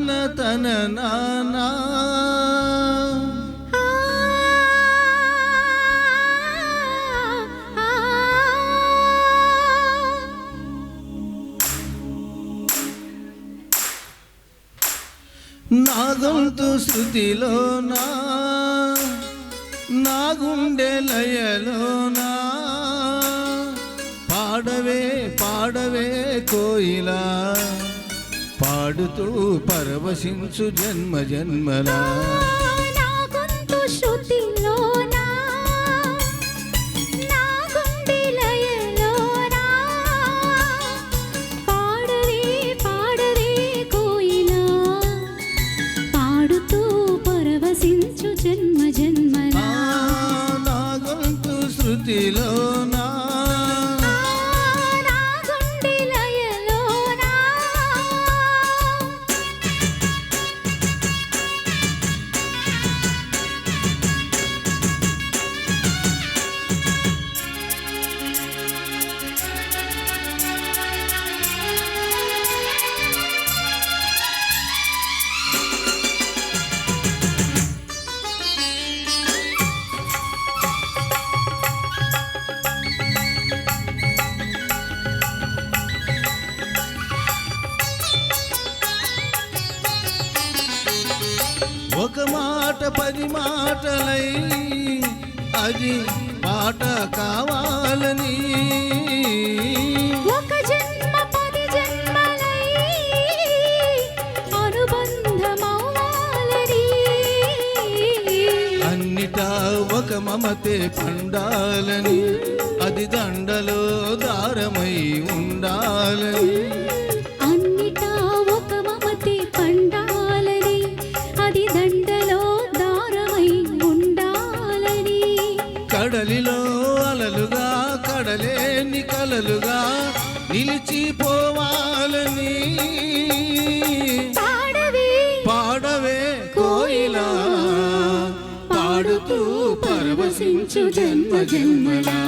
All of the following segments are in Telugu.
నాన తన నానా. నా గొంతు శృతిలోనా? నా గుండె లయలోనా? పాడవే పాడవే కోయిలా. పాడుతూ పరవశించు జన్మ జన్మలా. నా గొంతు శృతిలోనా నా గుండె ఒక మాట పది మాటలై అది పాట కావాలని. ఒక జన్మ పది జన్మలై అనుబంధమవ్వాలని. అన్నిటా ఒక మమతే పండాలని అది దండలో దారమై ఉండాలని. కడలిలో అలలుగా కడలేని కలలుగా నిలిచిపోవాలని. పాడవే కోయిలా పాడుతూ పరవశించు జన్మ జన్మలా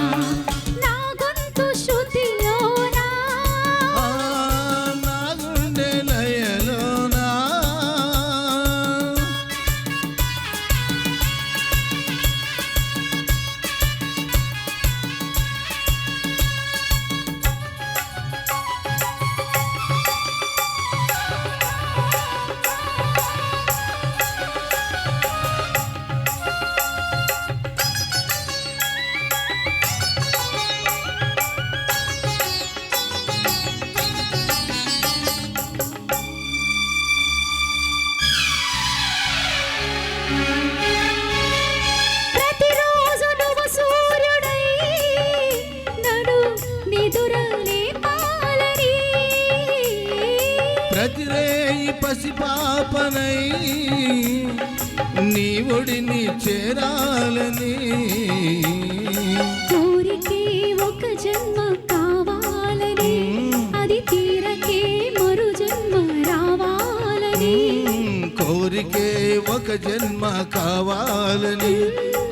ప్రతిరేయి పసిపాపనై నీ ఒడిని చేరాలని. కోరికే ఒక జన్మ కావాలని అది తీరకే మరు జన్మ రావాలని. కోరికే ఒక జన్మ కావాలని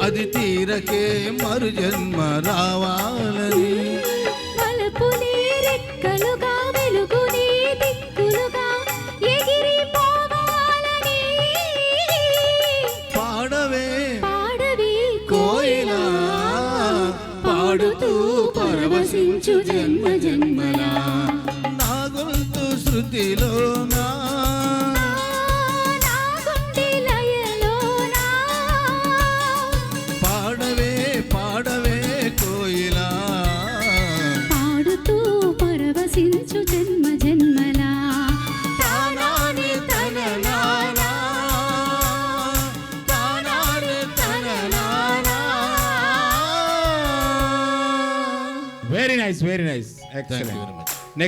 అది తీరకే మరు జన్మ రావాలని. పరవశించు జన్మ జన్మలా నా గొంతు శృతిలో నా nice, very nice. Excellent. Thank you very much.